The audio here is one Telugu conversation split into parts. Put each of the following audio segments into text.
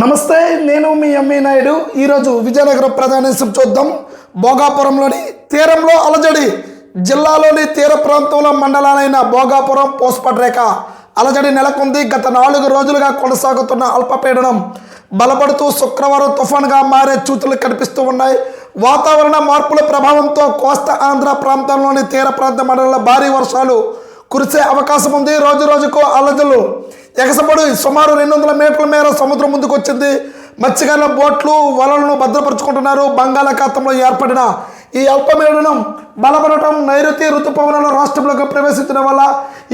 నమస్తే నేను మీ ఎంఈ నాయుడు. ఈరోజు విజయనగరం ప్రధానేశం చూద్దాం. భోగాపురంలోని తీరంలో అలజడి జిల్లాలోని తీర ప్రాంతంలో మండలాలైన భోగాపురం పోస్పట్రేఖ అలజడి నెలకొంది. గత నాలుగు రోజులుగా కొనసాగుతున్న అల్పపీడనం బలపడుతూ శుక్రవారం తుఫాన్గా మారే చూతులు కనిపిస్తూ ఉన్నాయి. వాతావరణ మార్పుల ప్రభావంతో కోస్తా ఆంధ్ర ప్రాంతంలోని తీర ప్రాంత మండలంలో భారీ వర్షాలు కురిసే అవకాశం ఉంది. రోజు రోజుకు అలజలు ఎగసపడి. సుమారు రెండు వందల మీటర్ల మేర సముద్రం ముందుకు వచ్చింది మత్స్యకారుల బోట్లు వలలను భద్రపరుచుకుంటున్నారు. బంగాళాఖాతంలో ఏర్పడిన ఈ అల్పపీడనం బలపడటం నైరుతి ఋతుపవనాలు రాష్ట్రంలోకి ప్రవేశించడం వల్ల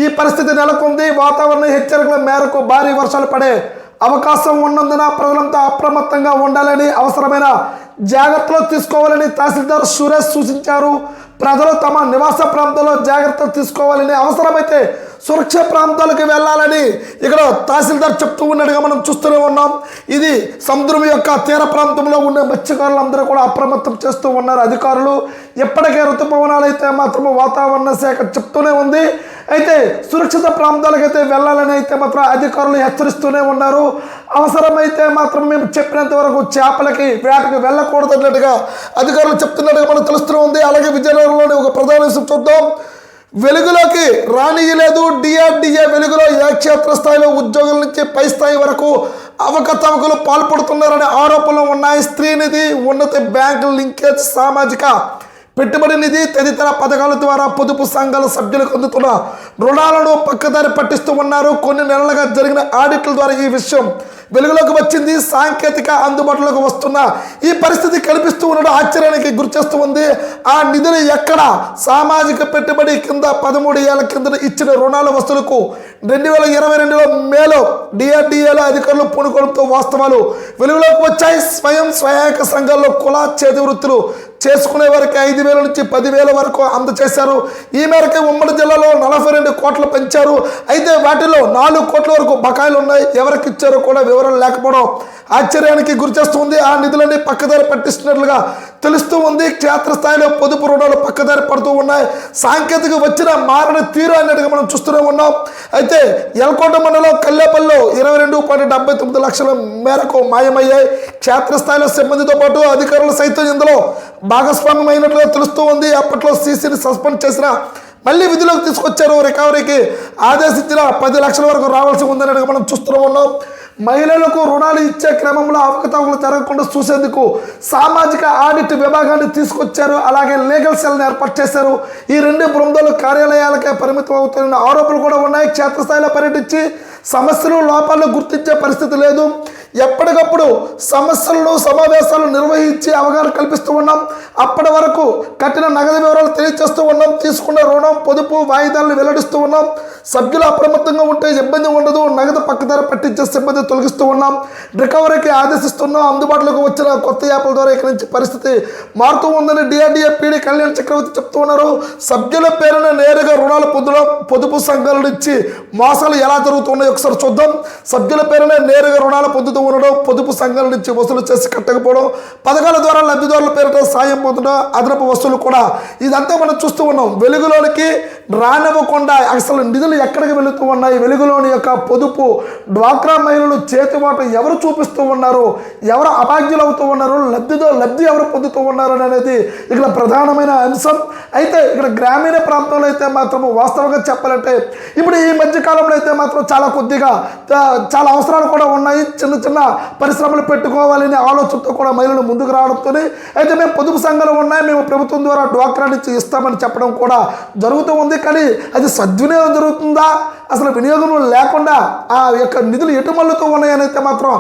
ఈ పరిస్థితి నెలకొంది. వాతావరణ హెచ్చరికల మేరకు భారీ వర్షాలు పడే అవకాశం ఉన్నందున ప్రజలంతా అప్రమత్తంగా ఉండాలని అవసరమైన జాగ్రత్తలు తీసుకోవాలని తహసీల్దార్ సురేష్ సూచించారు. ప్రజలు తమ నివాస ప్రాంతంలో జాగ్రత్తలు తీసుకోవాలని అవసరమైతే సురక్ష ప్రాంతాలకు వెళ్ళాలని ఇక్కడ తహసీల్దార్ చెప్తూ ఉన్నట్టుగా మనం చూస్తూనే ఉన్నాం. ఇది సముద్రం యొక్క తీర ప్రాంతంలో ఉండే మత్స్యకారులందరూ కూడా అప్రమత్తం చేస్తూ ఉన్నారు. అధికారులు ఎప్పటికే ఋతుపవనాలు అయితే మాత్రం వాతావరణ శాఖ చెప్తూనే ఉంది. అయితే సురక్షిత ప్రాంతాలకైతే వెళ్ళాలని అయితే మాత్రం అధికారులు హెచ్చరిస్తూనే ఉన్నారు. అవసరమైతే మాత్రం మేము చెప్పినంత వరకు చేపలకి వేటకి వెళ్ళకూడదు అన్నట్టుగా అధికారులు చెప్తున్నట్టుగా మనకు తెలుస్తూనే ఉంది. అలాగే విజయనగరంలోని ఒక ప్రధాన విషయం చూద్దాం. వెలుగులోకి రానియలేదు. డిఆర్డిఏ వెలుగులో ఏక్షేత్ర క్షేత్ర స్థాయిలో ఉద్యోగుల నుంచి పై స్థాయి వరకు అవకతవకలు పాల్పడుతున్నారనే ఆరోపణలు ఉన్నాయి. స్త్రీనిధి ఉన్నత బ్యాంకు లింకేజ్ సామాజిక పెట్టుబడి నిధి తదితర పథకాల ద్వారా పొదుపు సంఘాల సభ్యులకు అందుతున్న రుణాలను పక్కదారి పట్టిస్తూ ఉన్నారు. కొన్ని నెలలుగా జరిగిన ఆడిట్ల ద్వారా ఈ విషయం వెలుగులోకి వచ్చింది. సాంకేతిక అందుబాటులోకి వస్తున్న ఈ పరిస్థితి కనిపిస్తూ ఉండడం ఆశ్చర్యానికి గురిచేస్తూ ఉంది. ఆ నిధులు ఎక్కడ? సామాజిక పెట్టుబడి కింద పదమూడు ఏళ్ళ కింద ఇచ్చిన రుణాల వసూలుకు రెండు వేల ఇరవై రెండులో మేలో డిఆర్డిఏలో అధికారులు పూనుకోవడంతో వాస్తవాలు వెలుగులోకి వచ్చాయి. స్వయం సహాయక సంఘాల్లో కుల చేతి వృత్తులు చేసుకునే వారికి ఐదు వేల నుంచి పదివేల వరకు అందచేశారు ఈ మేరకు ఉమ్మడి జిల్లాలో నలభై రెండు కోట్లు పెంచారు. అయితే వాటిలో నాలుగు కోట్ల వరకు బకాయిలు ఉన్నాయి. ఎవరికి ఇచ్చారో కూడా వివరాలు లేకపోవడం ఆశ్చర్యానికి గురిచేస్తుంది ఆ నిధులన్నీ పక్కదారి పట్టిస్తున్నట్లుగా తెలుస్తూ ఉంది. క్షేత్రస్థాయిలో పొదుపు రుణాలు పక్కదారి పడుతూ ఉన్నాయి. సాంకేతిక వచ్చిన మారిన తీరు అన్నట్టుగా మనం చూస్తూనే ఉన్నాం. అయితే ఎల్కోట మండలం కల్లేపల్లిలో ఇరవై రెండు పాయింట్ డెబ్బై తొమ్మిది లక్షల మేరకు మాయమయ్యాయి. క్షేత్రస్థాయిలో సిబ్బందితో పాటు అధికారులు సైతం ఇందులో భాగస్వామ్యమైనట్లుగా తెలుస్తూ ఉంది. అప్పట్లో సీసీని సస్పెండ్ చేసిన మళ్ళీ విధిలోకి తీసుకొచ్చారు రికవరీకి. ఆదేశించిన పది లక్షల వరకు రావాల్సి ఉందన్నట్టుగా మనం చూస్తూ ఉన్నాం మహిళలకు రుణాలు ఇచ్చే క్రమంలో అవకతవకలు జరగకుండా చూసేందుకు సామాజిక ఆడిట్ విభాగాన్ని తీసుకొచ్చారు. అలాగే లీగల్ సెల్ని ఏర్పాటు చేశారు. ఈ రెండు బృందాలు కార్యాలయాలకే పరిమితం అవుతున్న ఆరోపణలు కూడా ఉన్నాయి. క్షేత్రస్థాయిలో పర్యటించి సమస్యలు లోపాలు గుర్తించే పరిస్థితి లేదు. ఎప్పటికప్పుడు సమస్యలను సమావేశాలు నిర్వహించి అవగాహన కల్పిస్తూ ఉన్నాం. అప్పటి వరకు కట్టిన నగదు వివరాలు తెలియజేస్తూ ఉన్నాం. తీసుకున్న రుణం పొదుపు వాయిదాలను వెల్లడిస్తూ ఉన్నాం. సభ్యులు అప్రమత్తంగా ఉంటే ఇబ్బంది ఉండదు. నగదు పక్కదారి పట్టించే సిబ్బంది తొలగిస్తూ ఉన్నాం. రికవరీకి ఆదేశిస్తున్నాం. అందుబాటులోకి వచ్చిన కొత్త యాప్ల ద్వారా ఇక్కడి నుంచి పరిస్థితి మారుతూ ఉందని డిఆర్డీఏ పీడీ కళ్యాణ్ చక్రవర్తి చెప్తూ ఉన్నారు. సభ్యుల పేరున నేరుగా రుణాలు పొందడం పొదుపు సంఘాల నుంచి మోసాలు ఎలా జరుగుతున్నాయో ఒకసారి చూద్దాం. సభ్యుల పేరున నేరుగా రుణాలు పొందుతూ ఉండడం పొదుపు సంఘాల నుంచి వసూలు చేసి కట్టకపోవడం పథకాల ద్వారా లబ్ధిదారుల పేరుతో సాయం పొందడం అదనపు వసూలు కూడా ఇదంతా మనం చూస్తూ ఉన్నాం. వెలుగులోనికి రానివ్వకుండా అసలు నిధులు ఎక్కడికి వెళుతూ ఉన్నాయి? వెలుగులోని యొక్క పొదుపు డ్వాక్రా మహిళలు చేతివాటు ఎవరు చూపిస్తూ ఉన్నారు? ఎవరు అభాగ్యులు అవుతూ ఉన్నారు? లబ్ధితో లబ్ధి ఎవరు పొందుతూ ఉన్నారు అనేది ఇక్కడ ప్రధానమైన అంశం. అయితే ఇక్కడ గ్రామీణ ప్రాంతంలో అయితే మాత్రం వాస్తవంగా చెప్పాలంటే ఇప్పుడు ఈ మధ్య కాలంలో అయితే మాత్రం చాలా కొద్దిగా చాలా అవసరాలు కూడా ఉన్నాయి. చిన్న చిన్న పరిశ్రమలు పెట్టుకోవాలనే ఆలోచనతో కూడా మహిళలు ముందుకు రావడంతో అయితే మేము పొదుపు సంఘాలు ఉన్నాయి మేము ప్రభుత్వం ద్వారా డ్వాక్రా నుంచి ఇస్తామని చెప్పడం కూడా జరుగుతూ ఉంది. కానీ అది సద్వినియోగం జరుగుతుందా? అసలు వినియోగం లేకుండా ఆ యొక్క నిధులు ఎటుమల్లుతూ ఉన్నాయని అయితే మాత్రం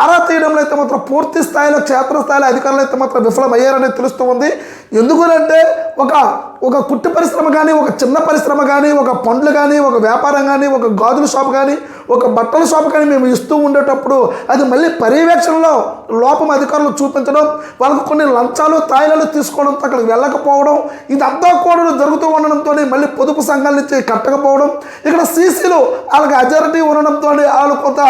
ఆరా తీయడంలో అయితే మాత్రం పూర్తి స్థాయిలో క్షేత్రస్థాయిలో అధికారులు అయితే మాత్రం విఫలమయ్యారని తెలుస్తూ ఉంది. ఎందుకనంటే ఒక ఒక కుట్టు పరిశ్రమ కానీ ఒక చిన్న పరిశ్రమ కానీ ఒక పండ్లు కానీ ఒక వ్యాపారం కానీ ఒక గాజుల షాప్ కానీ ఒక బట్టల షాప్ కానీ మేము ఇస్తూ ఉండేటప్పుడు అది మళ్ళీ పర్యవేక్షణలో లోపం అధికారులు చూపించడం వాళ్ళకు కొన్ని లంచాలు తాయిలాలు తీసుకోవడం అక్కడికి వెళ్ళకపోవడం ఇదంతా కూడా జరుగుతూ ఉండడంతో మళ్ళీ పొదుపు సంఘాల నుంచి కట్టకపోవడం ఇక్కడ సీసీలు వాళ్ళకి అజారిటీ ఉండడంతో వాళ్ళు కొంత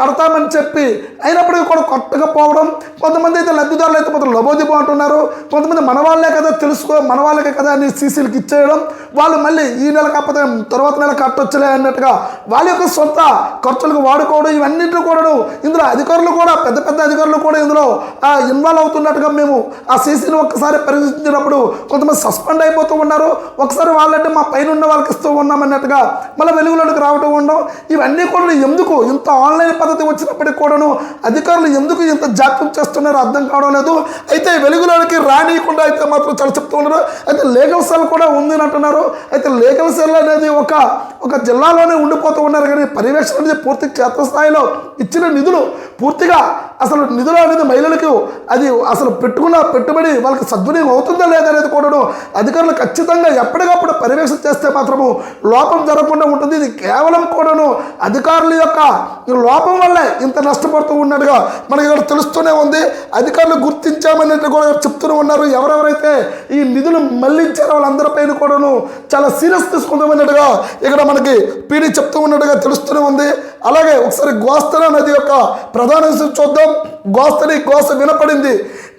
కడతామని చెప్పి అయినప్పటికీ కూడా కట్టకపోవడం కొంతమంది అయితే లబ్ధిదారులు అయితే కొంత లబోదిబో అంటున్నారు కొంతమంది మన వాళ్ళే కదా తెలుసుకో మన వాళ్ళకే కదా అని సీసీలకు ఇచ్చేయడం వాళ్ళు మళ్ళీ ఈ నెల కాకపోతే తర్వాత నెల కట్టొచ్చులే అన్నట్టుగా వాళ్ళ యొక్క సొంత ఖర్చులకు వాడుకోవడం ఇవన్నింటినీ కూడాను ఇందులో అధికారులు కూడా పెద్ద పెద్ద అధికారులు కూడా ఇందులో ఇన్వాల్వ్ అవుతున్నట్టుగా మేము ఆ సీసీని ఒక్కసారి పరిశీలించినప్పుడు కొంతమంది సస్పెండ్ అయిపోతూ ఉన్నారు. ఒకసారి వాళ్ళంటే మా పైన ఉన్న వాళ్ళకి ఇస్తూ ఉన్నామన్నట్టుగా మళ్ళీ వెలుగులోకి రావటం ఉండడం ఇవన్నీ కూడా ఎందుకు ఇంత ఆన్లైన్ పద్ధతి వచ్చినప్పటికి కూడాను అధికారులు ఎందుకు ఇంత జాప్యం చేస్తున్నారో అర్థం కావడం లేదు. అయితే వెలుగులోకి రానియకుండా అయితే మాత్రం చాలా చెప్తూ ఉన్నారు. అయితే లీగల్ సెల్ కూడా ఉంది అంటున్నారు. అయితే లీగల్ సెల్ అనేది ఒక ఒక జిల్లాలోనే ఉండిపోతూ ఉన్నారు కానీ పర్యవేక్షణ అనేది పూర్తి క్షేత్రస్థాయిలో ఇచ్చిన నిధులు పూర్తిగా అసలు నిధులు అనేది మహిళలకు అది అసలు పెట్టుకున్న పెట్టుబడి వాళ్ళకి సద్వినియోగం అవుతుందా లేదా అనేది కూడాను అధికారులు ఖచ్చితంగా ఎప్పటికప్పుడు పర్యవేక్షణ చేస్తే మాత్రము లోపం జరగకుండా ఉంటుంది. ఇది కేవలం కూడాను అధికారుల యొక్క ఈ లోపం వల్లే ఇంత నష్టపడుతూ ఉన్నట్టుగా మనకి ఇక్కడ తెలుస్తూనే ఉంది. అధికారులు గుర్తించామన్నట్టు కూడా చెప్తూనే ఉన్నారు. ఎవరెవరైతే ఈ నిధులు మళ్ళించారో వాళ్ళందరిపైన కూడాను చాలా సీరియస్ తీసుకుందామన్నట్టుగా ఇక్కడ మనకి పీడీ చెప్తూ ఉన్నట్టుగా తెలుస్తూనే ఉంది. అలాగే ఒకసారి గోస్తరా నది యొక్క ప్రధాన చూద్దాం. గోస్తరి గోస వినపడింది.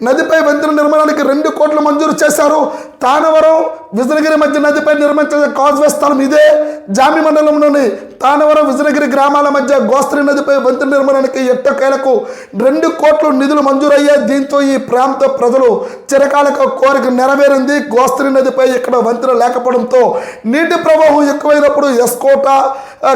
నదిపై వంతెన నిర్మాణానికి రెండు కోట్ల మంజూరు చేశారు. తానవరం విజయనగిరి మధ్య నదిపై నిర్మించే కాజ్వే స్థలం ఇదే. జామి మండలంలోని తానవరం విజయనగిరి గ్రామాల మధ్య గోస్త్రి నదిపై వంతెన నిర్మాణానికి ఎట్టకేలకు రెండు కోట్లు నిధులు మంజూరయ్యాయి దీంతో ఈ ప్రాంత ప్రజలు చిరకాలక కోరిక నెరవేరింది. గోస్త్రి నదిపై ఇక్కడ వంతెన లేకపోవడంతో నీటి ప్రవాహం ఎక్కువైనప్పుడు ఎస్కోట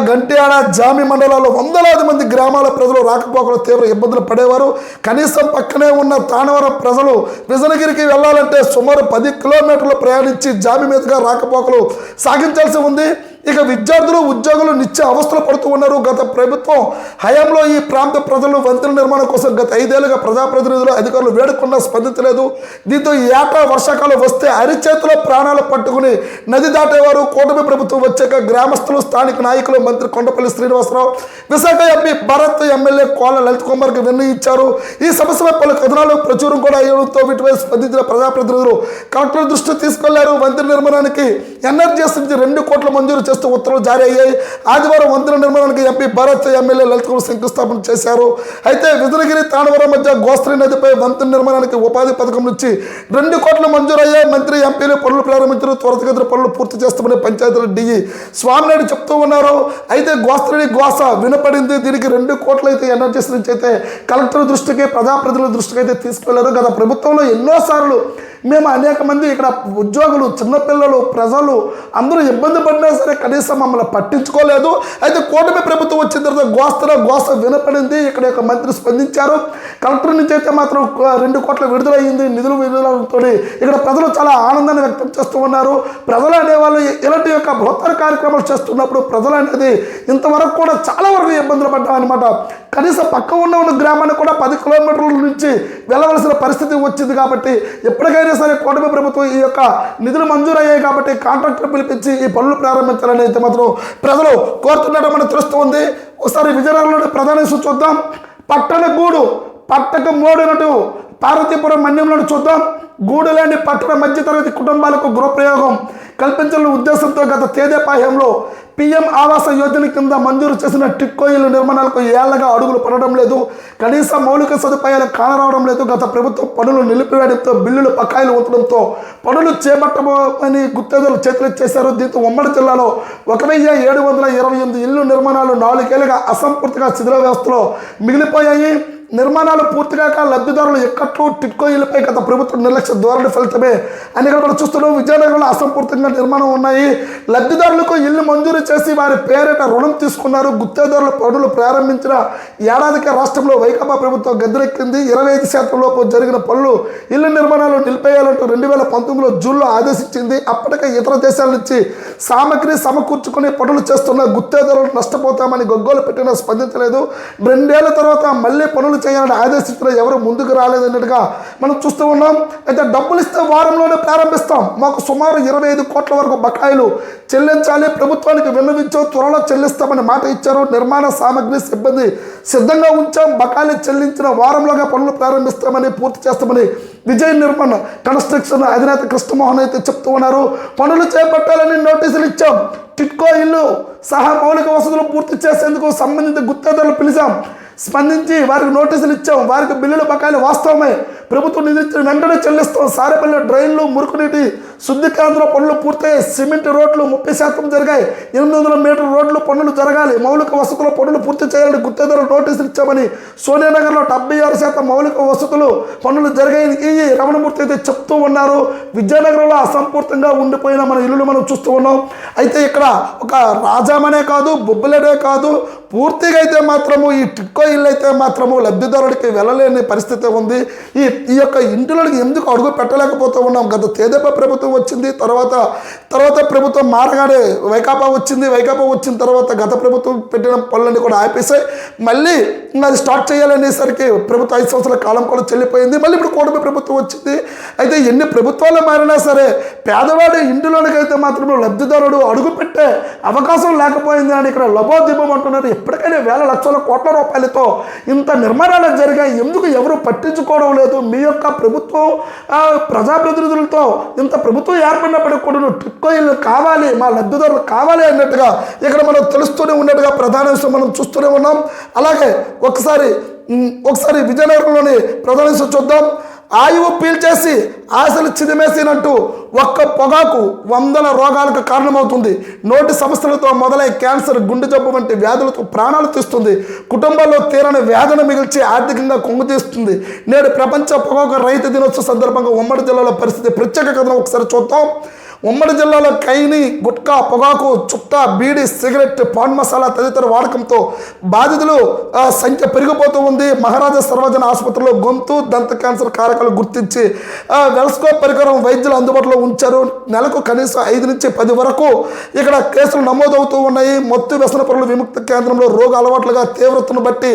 గంట్యాడ జామి మండలాల్లో వందలాది మంది గ్రామాల ప్రజలు రాకపోకలు తీవ్ర ఇబ్బందులు పడేవారు. కనీసం పక్కనే ఉన్న తానవరం ప్రజలు విజయనగిరికి వెళ్ళాలంటే సుమారు పది కిలోమీటర్లు ప్రయాణించి జామి మీదుగా రాకపోకలు సాగించాల్సి ఉంది. ఇక విద్యార్థులు ఉద్యోగులు నిత్య అవస్థలు పడుతూ ఉన్నారు. గత ప్రభుత్వం హయాంలో ఈ ప్రాంత ప్రజలు వంతెన నిర్మాణం కోసం గత ఐదేళ్ళుగా ప్రజాప్రతినిధులు అధికారులు వేడుకున్నా స్పందించలేదు దీంతో ఏటా వర్షాకాలం వస్తే అరిచేతిలో ప్రాణాలు పట్టుకుని నది దాటేవారు కూటమి ప్రభుత్వం వచ్చాక గ్రామస్తులు స్థానిక నాయకులు మంత్రి కొండపల్లి శ్రీనివాసరావు విశాఖ ఎంపీ భరత్ ఎమ్మెల్యే కోల లలిత్ కుమార్కి నిర్ణయించారు ఈ సమస్యపై పలు కథనాలు ప్రచురం కూడా అయ్యడంతో వీటిపై స్పందించిన ప్రజాప్రతినిధులు కలెక్టర్ దృష్టి తీసుకెళ్ళారు. వంతెన నిర్మాణానికి ఎన్ఆర్జీఎస్ నుంచి రెండు కోట్ల మంజూరు చేస్తూ ఉత్తర్వులు జారీ అయ్యాయి. ఆదివారం వంతెన నిర్మాణానికి ఎంపీ భరత్ ఎమ్మెల్యే లలిత్ కుమార్ శంకుస్థాపన చేశారు. అయితే విజయనగిరి తానవరం మధ్య గోస్త్రి నదిపై వంతెన నిర్మాణానికి ఉపాధి పథకం నుంచి రెండు కోట్లు మంజూరయ్యాయి మంత్రి ఎంపీలు పనులు ప్రారంభించారు. త్వరితగతిన పనులు పూర్తి చేస్తామని పంచాయతీల డిఈ స్వామినాయుడు చెప్తూ ఉన్నారు. అయితే గోస్త్రిని గోస వినపడింది. దీనికి రెండు కోట్లు అయితే ఎనర్జీస్ నుంచి అయితే కలెక్టర్ దృష్టికి ప్రజాప్రతినిధుల దృష్టికి అయితే తీసుకెళ్ళారు. గత ప్రభుత్వంలో ఎన్నోసార్లు మేము అనేక మంది ఇక్కడ ఉద్యోగులు చిన్నపిల్లలు ప్రజలు అందరూ ఇబ్బంది పడినా సరే కనీసం మమ్మల్ని పట్టించుకోలేదు. అయితే కూటమి ప్రభుత్వం వచ్చిన తర్వాత గోస్తర గోస వినపడింది. ఇక్కడ యొక్క మంత్రి స్పందించారు. కలెక్టర్ నుంచి అయితే మాత్రం రెండు కోట్ల విడుదలయ్యింది నిధులు విడుదలతో ఇక్కడ ప్రజలు చాలా ఆనందాన్ని వ్యక్తం చేస్తూ ఉన్నారు. ప్రజలు అనేవాళ్ళు ఇలాంటి యొక్క బృహత్తర కార్యక్రమాలు చేస్తున్నప్పుడు ప్రజలు అనేది ఇంతవరకు కూడా చాలా వరకు ఇబ్బందులు పడ్డాం అనమాట కనీసం పక్క ఉన్న ఉన్న గ్రామాన్ని కూడా పది కిలోమీటర్ల నుంచి వెళ్ళవలసిన పరిస్థితి వచ్చింది కాబట్టి ఎప్పటికైనా సరే కూటమి ప్రభుత్వం ఈ యొక్క నిధులు మంజూరయ్యాయి కాబట్టి కాంట్రాక్టర్ పిలిపించి ఈ పనులు ప్రారంభించాలని అయితే మాత్రం ప్రజలు కోరుతున్నట్టు మనకు తెలుస్తుంది ఒకసారి విజయనగరంలోని ప్రధాన చూద్దాం. పట్టణ గూడు పట్టక మోడినట్టు పార్వతీపురం మన్యంలో చూద్దాం. గూడు పట్టణ మధ్యతరగతి కుటుంబాలకు గృహప్రయోగం కల్పించాలనే ఉద్దేశంతో గత తేదేపాయంలో పీఎం ఆవాస యోజన కింద మంజూరు చేసిన టిక్కోయిల నిర్మాణాలకు ఏళ్ళగా అడుగులు పడడం లేదు. కనీస మౌలిక సదుపాయాలు కానరావడం లేదు. గత ప్రభుత్వం పనులు నిలిపివేయడంతో బిల్లులు బకాయిలు ఉండడంతో పనులు చేపట్టమని గుత్తేదలు చేతులు చేశారు దీంతో ఉమ్మడి జిల్లాలో ఒక వెయ్యి ఏడు వందల ఇరవై ఎనిమిది ఇల్లు నిర్మాణాలు నాలుగేళ్ళుగా అసంపూర్తిగా శిథిల వ్యవస్థలో మిగిలిపోయాయి. నిర్మాణాలు పూర్తిగాక లబ్ధిదారులు ఎక్కట్లు టిట్కో ఇళ్ళపై గత ప్రభుత్వం నిర్లక్ష్య ధోరణి ఫలితమే అని ఇక్కడ మనం చూస్తున్నాం. విజయనగరంలో అసంపూర్తిగా నిర్మాణం ఉన్నాయి. లబ్ధిదారులకు ఇల్లు మంజూరు చేసి వారి పేరిట రుణం తీసుకున్నారు. గుత్తేదారుల పనులు ప్రారంభించిన ఏడాదికే రాష్ట్రంలో వైకాపా ప్రభుత్వం గద్దెనెక్కింది. ఇరవై ఐదు శాతం లోపు జరిగిన పనులు ఇల్లు నిర్మాణాలు నిలిపేయాలంటూ రెండు వేల పంతొమ్మిదిలో జూన్లో ఆదేశించింది. అప్పటికే ఇతర దేశాల నుంచి సామగ్రి సమకూర్చుకుని పనులు చేస్తున్న గుత్తేదారులు నష్టపోతామని గొగ్గోలు పెట్టినా స్పందించలేదు. రెండేళ్ళ తర్వాత మళ్ళీ పనులు చేయాలని ఆదేశించిన ఎవరు ముందుకు రాలేదన్నట్టుగా మనం చూస్తూ ఉన్నాం. అయితే డబ్బులు ఇస్తే వారంలోనే ప్రారంభిస్తాం. మాకు సుమారు ఇరవై ఐదు కోట్ల వరకు బకాయిలు చెల్లించాలి. ప్రభుత్వానికి విన్నవించో త్వరలో చెల్లిస్తామని మాట ఇచ్చారు. నిర్మాణ సామగ్రి సిబ్బంది సిద్ధంగా ఉంచాం. బకాయిలు చెల్లించిన వారంలోగా పనులు ప్రారంభిస్తామని పూర్తి చేస్తామని విజయ్ నిర్మాణ కన్స్ట్రక్షన్ అధినేత కృష్ణమోహన్ అయితే చెప్తూ ఉన్నారు. పనులు చేపట్టాలని నోటీసులు ఇచ్చాం. టిట్కో ఇల్లు సహా మౌలిక వసతులు పూర్తి చేసేందుకు సంబంధిత గుత్తేదారులు పిలిచాం. స్పందించి వారికి నోటీసులు ఇచ్చాం. వారికి బిల్లుల బకాయిలు వాస్తవమే. ప్రభుత్వం నిధులు వెంటనే చెల్లిస్తాం. సారేపల్లి డ్రైన్లు మురుగునీటి శుద్ధి కేంద్ర పనులు పూర్తయ్యాయి. సిమెంట్ రోడ్లు ముప్పై శాతం జరిగాయి. ఎనిమిది వందల మీటర్ రోడ్లు పనులు జరగాలి. మౌలిక వసతుల పనులు పూర్తి చేయాలని గుత్తేదారులు నోటీసులు ఇచ్చామని సోనియానగర్లో డెబ్బై ఆరు శాతం మౌలిక వసతులు పనులు జరిగాయని ఈ రమణమూర్తి అయితే చెప్తూ ఉన్నారు. విద్యానగరంలో అసంపూర్తంగా ఉండిపోయిన మన ఇల్లులు మనం చూస్తూ ఉన్నాం. అయితే ఇక్కడ ఒక రాజామనే కాదు బొబ్బులనే కాదు పూర్తిగా అయితే మాత్రము ఈ టిక్కో ఇల్లు అయితే మాత్రము లబ్ధిదారుడికి వెళ్ళలేని పరిస్థితి ఉంది. ఈ ఈ యొక్క ఇంటిలోకి ఎందుకు అడుగు పెట్టలేకపోతూ ఉన్నాం? గత తేదీప ప్రభుత్వం వచ్చింది తర్వాత తర్వాత ప్రభుత్వం మారగానే వైకాపా వచ్చింది వైకాపా వచ్చిన తర్వాత గత ప్రభుత్వం పెట్టిన పనులన్నీ కూడా ఆపేసాయి మళ్ళీ అది స్టార్ట్ చేయాలనేసరికి ప్రభుత్వ ఐదు సంవత్సరాల కాలం కూడా చెల్లిపోయింది. మళ్ళీ ఇప్పుడు కూటమి ప్రభుత్వం వచ్చింది. అయితే ఎన్ని ప్రభుత్వాలు మారినా సరే పేదవాడు ఇంటిలోనికైతే మాత్రం లబ్ధిదారుడు అడుగు పెట్టే అవకాశం లేకపోయింది అని ఇక్కడ లబోదిబం అంటున్నారు. ఎప్పటికైనా వేల లక్షల కోట్ల రూపాయలతో ఇంత నిర్మాణాలు జరిగాయి. ఎందుకు ఎవరు పట్టించుకోవడం లేదు? మీ యొక్క ప్రభుత్వం ప్రజాప్రతినిధులతో ఇంత ప్రభుత్వం ఏర్పడినప్పటికి కూడా టిక్కో ఇల్లు కావాలి మా లబ్ధిదారులు కావాలి అన్నట్టుగా ఇక్కడ మనం తెలుస్తూనే ఉన్నట్టుగా ప్రధాన విషయం మనం చూస్తూనే ఉన్నాం. అలాగే ఒకసారి ఒకసారి విజయనగరంలోని ప్రధాన విషయం చూద్దాం. ఆయువు పీల్చేసి ఆశలు చిదిమేసినట్టు ఒక్క పొగాకు వందల రోగాలకు కారణమవుతుంది. నోటి సమస్యలతో మొదలై క్యాన్సర్ గుండె జబ్బు వంటి వ్యాధులతో ప్రాణాలు తీస్తుంది. కుటుంబంలో తీరని వేదన మిగిల్చి ఆర్థికంగా కొంగుతీస్తుంది నేడు ప్రపంచ పొగాకు రైతు దినోత్సవ సందర్భంగా ఉమ్మడి జిల్లాలో పరిస్థితి ప్రత్యేక కథనం ఒకసారి చూద్దాం. ఉమ్మడి జిల్లాలో కైని గుట్కా పొగాకు చుట్ట బీడి సిగరెట్ పాన్ మసాలా తదితర వాడకంతో బాధితులు సంఖ్య పెరిగిపోతూ ఉంది. మహారాజా సర్వజన ఆసుపత్రిలో గొంతు దంత క్యాన్సర్ కారకాలు గుర్తించి వెల్స్కోప్ పరికరం వైద్యులు అందుబాటులో ఉంచారు. నెలకు కనీసం ఐదు నుంచి పది వరకు ఇక్కడ కేసులు నమోదవుతూ ఉన్నాయి. మత్తు వ్యసన పరుల విముక్త కేంద్రంలో రోగ అలవాట్లుగా తీవ్రతను బట్టి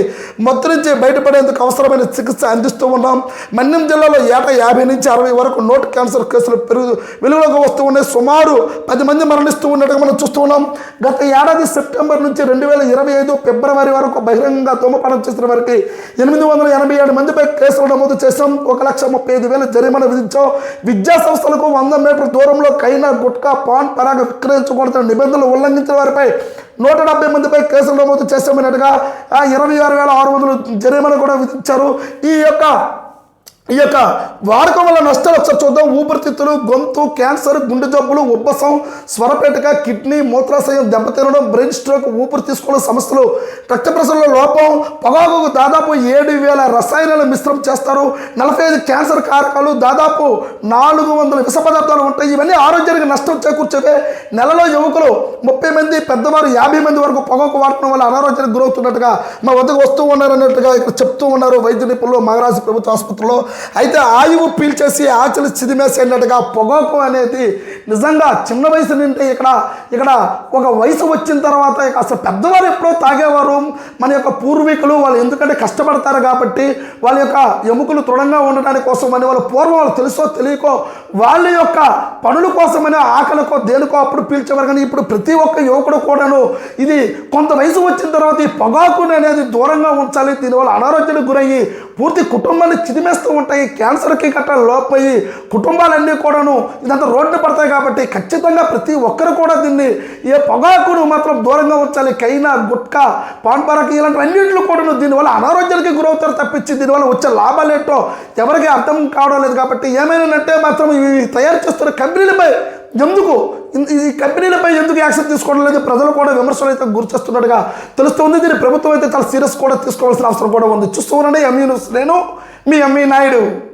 మత్తు నుంచి బయటపడేందుకు అవసరమైన చికిత్స అందిస్తూ ఉన్నాం. మన్యం జిల్లాలో ఏటా యాభై నుంచి అరవై వరకు నోట్ క్యాన్సర్ కేసులు పెరుగు వెలుగులోకి వస్తూ ఉన్నాయి. సుమారు పది మంది మరణిస్తూ ఉన్నట్టుగా మనం చూస్తూ ఉన్నాం. గత ఏడాది సెప్టెంబర్ నుంచి రెండు వేల ఇరవై ఐదు ఫిబ్రవరి వరకు బహిరంగ ధూమపానం చేసిన వారికి ఎనిమిది వందల ఎనభై ఏడు మందిపై కేసులు నమోదు చేసాం ఒక లక్ష ముప్పై ఐదు వేల జరిమానా విధించాం. విద్యా సంస్థలకు వంద మీటర్ల దూరంలో కైనా గుట్కా పాన్ పరాగ విక్రయించకూడదని నిబంధనలు ఉల్లంఘించిన వారిపై నూట డెబ్బై మందిపై కేసులు నమోదు చేశామన్నట్టుగా ఇరవై ఆరు వేల ఆరు వందలు జరిమానా కూడా విధించారు. ఈ యొక్క ఈ యొక్క వాడకం వల్ల నష్టాలు ఒకసారి చూద్దాం. ఊపిరితిత్తులు గొంతు క్యాన్సర్ గుండె జబ్బులు ఉబ్బసం స్వరపేటక కిడ్నీ మూత్రాశయం దెబ్బతినడం బ్రెయిన్ స్ట్రోక్ ఊపిరి తీసుకోవడం సమస్యలు. రక్త ప్రసరణ లోపం పొగాకు దాదాపు ఏడు వేల రసాయనాలు మిశ్రమం చేస్తారు. నలభై ఐదు క్యాన్సర్ కారకాలు దాదాపు నాలుగు వందల విష పదార్థాలు ఉంటాయి. ఇవన్నీ ఆరోగ్యానికి నష్టం చేకూర్చేవే. నెలలో యువకులు ముప్పై మంది పెద్దవారు యాభై మంది వరకు పొగాకు వాడటం వల్ల అనారోగ్యానికి గురవుతున్నట్టుగా మా వద్దకు వస్తూ ఉన్నారన్నట్టుగా ఇక్కడ చెప్తూ ఉన్నారు. వైద్య నిపుణులు మహారాజు ప్రభుత్వ ఆసుపత్రిలో అయితే ఆయువు పీల్చేసి ఆచలు చిదిమేసేటట్టుగా పొగాకు అనేది నిజంగా చిన్న వయసు నుండి ఇక్కడ ఇక్కడ ఒక వయసు వచ్చిన తర్వాత ఇక అసలు పెద్దవారు ఎప్పుడో తాగేవారు. మన యొక్క పూర్వీకులు వాళ్ళు ఎందుకంటే కష్టపడతారు కాబట్టి వాళ్ళ యొక్క ఎముకలు దృఢంగా ఉండడానికి కోసం అని వాళ్ళ పూర్వం వాళ్ళు తెలుసో తెలియకో వాళ్ళ యొక్క పనుల కోసమని ఆకలికో దేనికో అప్పుడు పీల్చేవారు. కానీ ఇప్పుడు ప్రతి ఒక్క యువకుడు కూడాను ఇది కొంత వయసు వచ్చిన తర్వాత ఈ పొగాకుని అనేది దూరంగా ఉంచాలి. దీనివల్ల అనారోగ్యానికి గురయ్యి పూర్తి కుటుంబాన్ని చిదిమేస్తూ ఉంటాయి. క్యాన్సర్కి గట్రా లోపయ్యి కుటుంబాలన్నీ కూడాను ఇదంతా రోడ్డు పడతాయి కాబట్టి ఖచ్చితంగా ప్రతి ఒక్కరు కూడా దీన్ని ఏ పొగాకును మాత్రం దూరంగా ఉంచాలి. కైనా గుట్కా పాన్పరాకి ఇలాంటి అన్నింటిలో కూడాను దీనివల్ల అనారోగ్యానికి గురవుతారు తప్పించి దీనివల్ల వచ్చే లాభాలు ఏంటో ఎవరికి అర్థం కావడం లేదు కాబట్టి ఏమైనా అంటే మాత్రం ఇవి తయారు చేస్తున్న కంపెనీలపై ఎందుకు? ఈ కంపెనీలపై ఎందుకు యాక్షన్ తీసుకోవడం లేదు? ప్రజలు కూడా విమర్శలు అయితే గుర్తిస్తున్నట్టుగా తెలుస్తుంది. దీన్ని ప్రభుత్వం అయితే చాలా సీరియస్ కూడా తీసుకోవాల్సిన అవసరం కూడా ఉంది. చూస్తూ ఉండండి ఎంఈ న్యూస్ నేను మీ ఎంఈ నాయుడు.